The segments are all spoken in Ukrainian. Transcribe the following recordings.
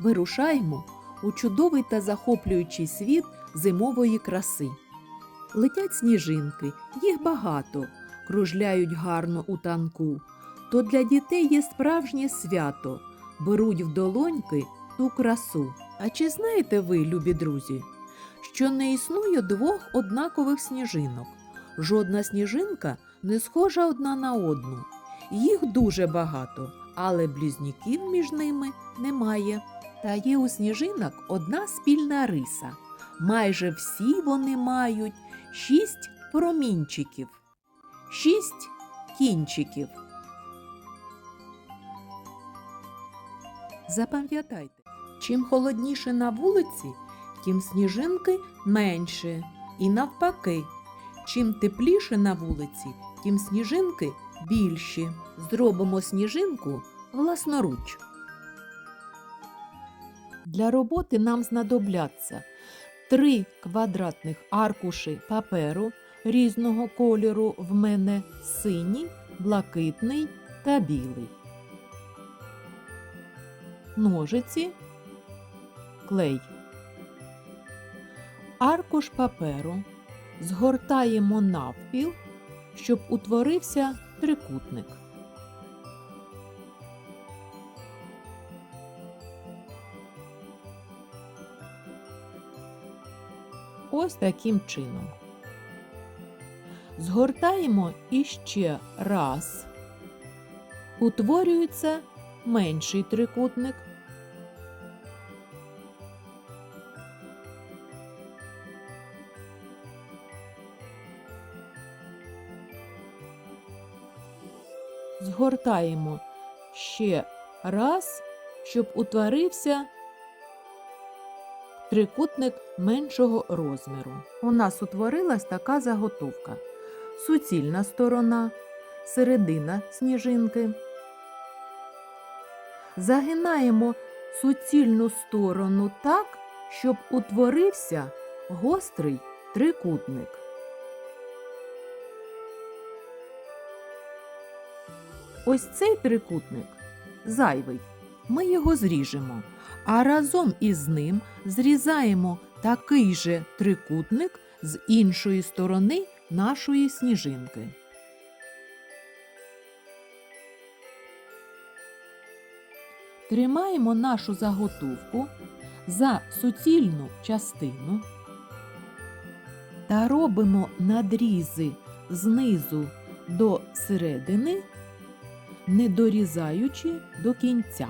вирушаємо у чудовий та захоплюючий світ зимової краси. Летять сніжинки, їх багато, кружляють гарно у танку. То для дітей є справжнє свято, беруть в долоньки ту красу. А чи знаєте ви, любі друзі, що не існує двох однакових сніжинок? Жодна сніжинка не схожа одна на одну. Їх дуже багато, але близнюків між ними немає. Та є у сніжинок одна спільна риса. Майже всі вони мають шість промінчиків, шість кінчиків. Запам'ятайте, чим холодніше на вулиці, тим сніжинки менше. І навпаки, чим тепліше на вулиці, тим сніжинки більші. Зробимо сніжинку власноруч. Для роботи нам знадобляться три квадратних аркуші паперу різного кольору в мене синій, блакитний та білий. Ножиці, клей. Аркуш паперу згортаємо навпіл, щоб утворився трикутник. Ось таким чином. Згортаємо іще раз. Утворюється менший трикутник. Згортаємо ще раз, щоб утворився трикутник меншого розміру. У нас утворилась така заготовка: суцільна сторона, середина сніжинки. Загинаємо суцільну сторону так, щоб утворився гострий трикутник. Ось цей трикутник зайвий. Ми його зріжемо, а разом із ним зрізаємо такий же трикутник з іншої сторони нашої сніжинки. Тримаємо нашу заготовку за суцільну частину та робимо надрізи знизу до середини, не дорізаючи до кінця.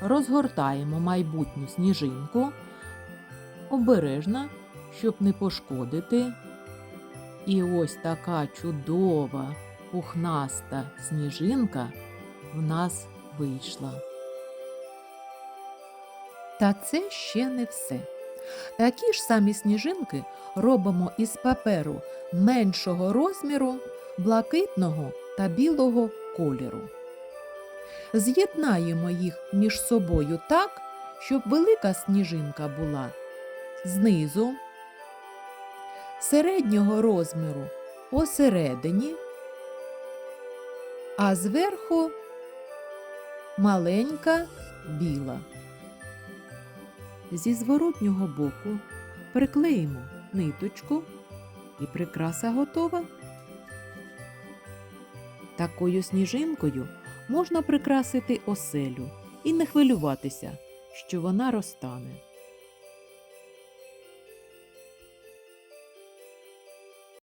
Розгортаємо майбутню сніжинку обережно, щоб не пошкодити. І ось така чудова пухнаста сніжинка в нас вийшла. Та це ще не все. Такі ж самі сніжинки робимо із паперу меншого розміру, блакитного та білого кольору. З'єднаємо їх між собою так, щоб велика сніжинка була знизу, середнього розміру посередині, а зверху маленька біла. Зі зворотнього боку приклеїмо ниточку і прикраса готова. Такою сніжинкою можна прикрасити оселю і не хвилюватися, що вона розтане.